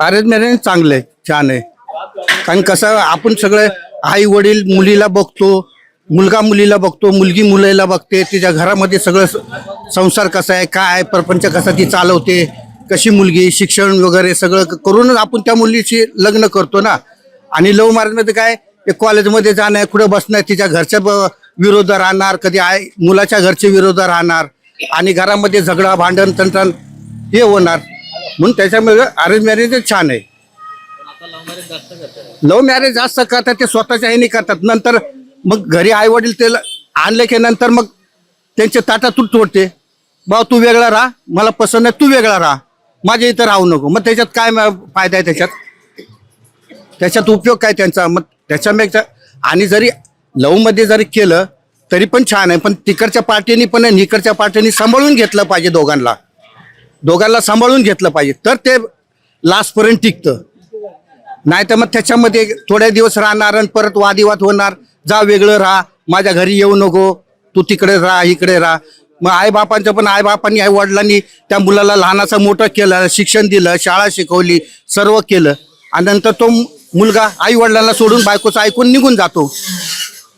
Arrange marriage चांगलं आहे छान आहे. कारण कसं आपण सगळं आई वडील मुलीला बघतो मुलगा मुलीला बघतो मुलगी मुलीला बघते तिच्या घरामध्ये सगळं संसार कसा आहे काय आहे प्रपंच कसा ती चालवते कशी मुलगी शिक्षण वगैरे सगळं करूनच आपण त्या मुलीशी लग्न करतो ना. आणि लव्ह मॅरेजमध्ये काय ते कॉलेजमध्ये जाणं कुठं बसणं तिच्या घरच्या विरोध राहणार कधी आई मुलाच्या घरचे विरोध राहणार आणि घरामध्ये झगडा भांडण तंटण हे होणार. म्हणून त्याच्यामुळे अरेंज मॅरेजच छान आहे. लव्ह मॅरेज जास्त करतात ते स्वतःच्या ह्याने करतात. नंतर मग घरी आई वडील ते आणले की नंतर मग त्यांचे ताटातून तोडते. भाऊ तू वेगळा राहा. मला पसंत नाही तू वेगळा राहा. माझ्या इथं राहू नको. मग त्याच्यात काय म- फायदा आहे त्याच्यात? त्याच्यात उपयोग काय त्यांचा? मग त्याच्यापेक्षा आणि जरी लव्हमध्ये जरी केलं तरी पण छान आहे. पण तिकडच्या पार्टीनी पण इकडच्या पार्टीनी सांभाळून घेतलं पाहिजे दोघांना. दोघांना सांभाळून घेतलं पाहिजे. तर ते लास्टपर्यंत टिकतं. नाही तर मग त्याच्यामध्ये थोड्या दिवस राहणार आणि परत वादिवाद होणार. जा वेगळं राहा. माझ्या घरी येऊ नको. तू तिकडे राहा इकडे राहा. मग आईबापांचं पण आईबापांनी आई वडिलांनी त्या मुलाला लहानाचं मोठं केलं शिक्षण दिलं शाळा शिकवली सर्व केलं. आणि नंतर तो मुलगा आई वडिलांना सोडून बायकोचं ऐकून निघून जातो.